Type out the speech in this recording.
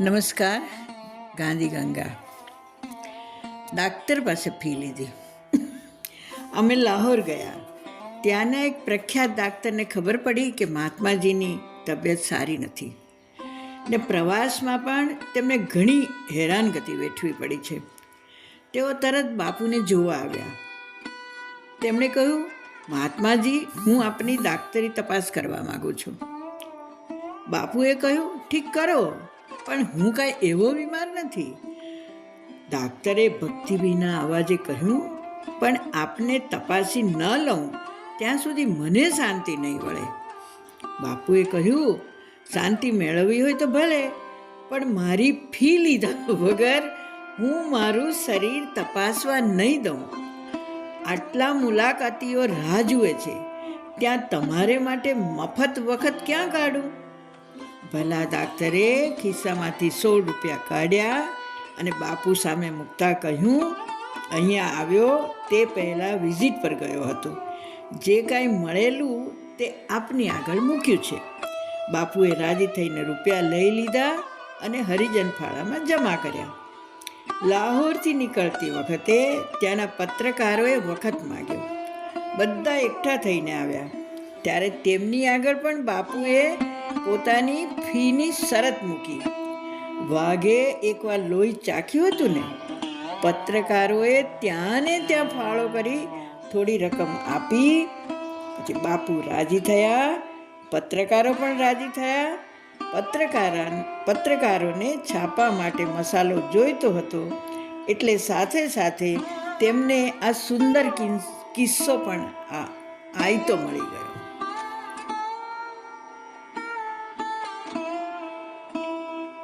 નમસ્કાર, ગાંધી ગંગા. ડાક્ટર પાસે ફી લીધી. અમે લાહોર ગયા. ત્યાંના એક પ્રખ્યાત ડાક્ટરને ખબર પડી કે મહાત્માજીની તબિયત સારી નથી. ને પ્રવાસમાં પણ તેમને ઘણી હેરાનગતિ વેઠવી પડી છે. તેઓ તરત બાપુને જોવા આવ્યા. તેમણે કહ્યું, મહાત્માજી, હું આપની ડાક્ટરી તપાસ કરવા માગું છું. બાપુએ કહ્યું, ઠીક કરો. પણ હું કાંઈ એવો બીમાર નથી. ડાક્ટરે ભક્તિભીના અવાજે કહ્યું, પણ આપને તપાસી ન લઉં, ત્યાં સુધી મને શાંતિ નહીં વળે. બાપુએ કહ્યું, શાંતિ મેળવવી હોય તો ભલે, પણ મારી ફી લીધા વગર હું મારું શરીર તપાસવા નહીં દઉં. આટલા મુલાકાતીઓ રાહ જુએ છે. ત્યાં તમારે માટે મફત વખત ક્યાં કાઢું? ભલા ડાક્ટરે ખિસ્સામાંથી સો રૂપિયા કાઢ્યા અને બાપુ સામે મૂકતા કહ્યું, અહીંયા આવ્યો. તે પહેલાં વિઝિટ પર ગયો હતો. જે કાંઈ મળેલું તે આપની આગળ મૂક્યું છે. બાપુએ રાજી થઈને રૂપિયા લઈ લીધા અને હરિજન ફાળામાં જમા કર્યા. લાહોરથી નીકળતી વખતે ત્યાંના પત્રકારોએ વખત માગ્યો. બધા એકઠા થઈને આવ્યા. ત્યારે તેમની આગળ પણ બાપુએ પોતાની ફીની શરત મૂકી. વાઘે એકવાર લોહી ચાખ્યું હતું ને, પત્રકારોએ ત્યાં ને ત્યાં ફાળો કરી થોડી રકમ આપી. પછી બાપુ રાજી થયા, પત્રકારો પણ રાજી થયા. પત્રકાર પત્રકારોને છાપા માટે મસાલો જોઈતો હતો, એટલે સાથે સાથે તેમને આ સુંદર કિસ્સો પણ આ આયતો મળી ગયો.